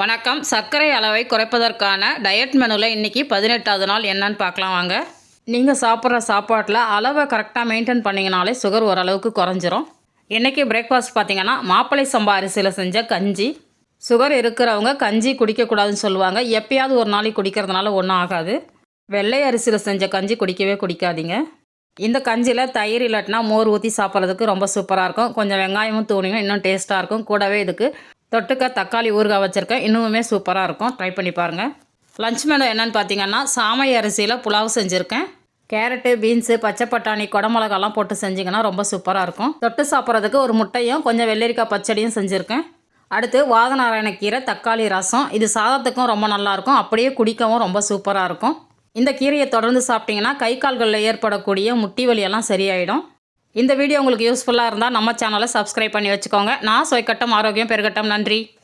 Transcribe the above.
வணக்கம். சர்க்கரை அளவை குறைப்பதற்கான டயட் மெனுவில் இன்றைக்கி பதினெட்டாவது நாள் என்னன்னு பார்க்கலாம் வாங்க. நீங்கள் சாப்பிட்ற சாப்பாட்டில் அளவை கரெக்டாக மெயின்டைன் பண்ணிங்கனாலே சுகர் ஓரளவுக்கு குறைஞ்சிரும். இன்றைக்கி பிரேக்ஃபாஸ்ட் பார்த்தீங்கன்னா மாப்பிளை சம்பா அரிசியில் செஞ்ச கஞ்சி. சுகர் இருக்கிறவங்க கஞ்சி குடிக்கக்கூடாதுன்னு சொல்லுவாங்க. எப்பயாவது ஒரு நாளைக்கு குடிக்கிறதுனால ஒன்றும் ஆகாது. வெள்ளை அரிசியில் செஞ்ச கஞ்சி குடிக்கவே குடிக்காதீங்க. இந்த கஞ்சியில் தயிர் இல்லாட்டினா மோர் ஊற்றி சாப்பிட்றதுக்கு ரொம்ப சூப்பராக இருக்கும். கொஞ்சம் வெங்காயமும் தூணியும் இன்னும் டேஸ்ட்டாக இருக்கும். கூடவே இதுக்கு தொட்டுக்க தக்காளி ஊறுகாய் வச்சுருக்கேன் இன்னுமே சூப்பராக இருக்கும். ட்ரை பண்ணி பாருங்கள் லஞ்ச் மெனு என்னென்னு பார்த்தீங்கன்னா சாமை அரிசியில் புலாவ் செஞ்சுருக்கேன். கேரட்டு பீன்ஸு பச்சை பட்டாணி குடமிளகாலாம் போட்டு செஞ்சிங்கன்னா ரொம்ப சூப்பராக இருக்கும். தொட்டு சாப்பிட்றதுக்கு ஒரு முட்டையும் கொஞ்சம் வெள்ளரிக்காய் பச்சடியும் செஞ்சுருக்கேன். அடுத்து வாதநாராயண கீரை தக்காளி ரசம். இது சாதத்துக்கும் ரொம்ப நல்லாயிருக்கும் அப்படியே குடிக்கவும் ரொம்ப சூப்பராக இருக்கும். இந்த கீரையை தொடர்ந்து சாப்பிட்டிங்கன்னா கை கால்களில் ஏற்படக்கூடிய முட்டி வலியெல்லாம் சரியாயிடும். இந்த வீடியோ உங்களுக்கு யூஸ்ஃபுல்லாக இருந்தால் நம்ம சேனலை சப்ஸ்கிரைப் பண்ணி வச்சுக்கோங்க. நான் சொய்கட்டம் ஆரோக்கியம் பெருகட்டம். நன்றி.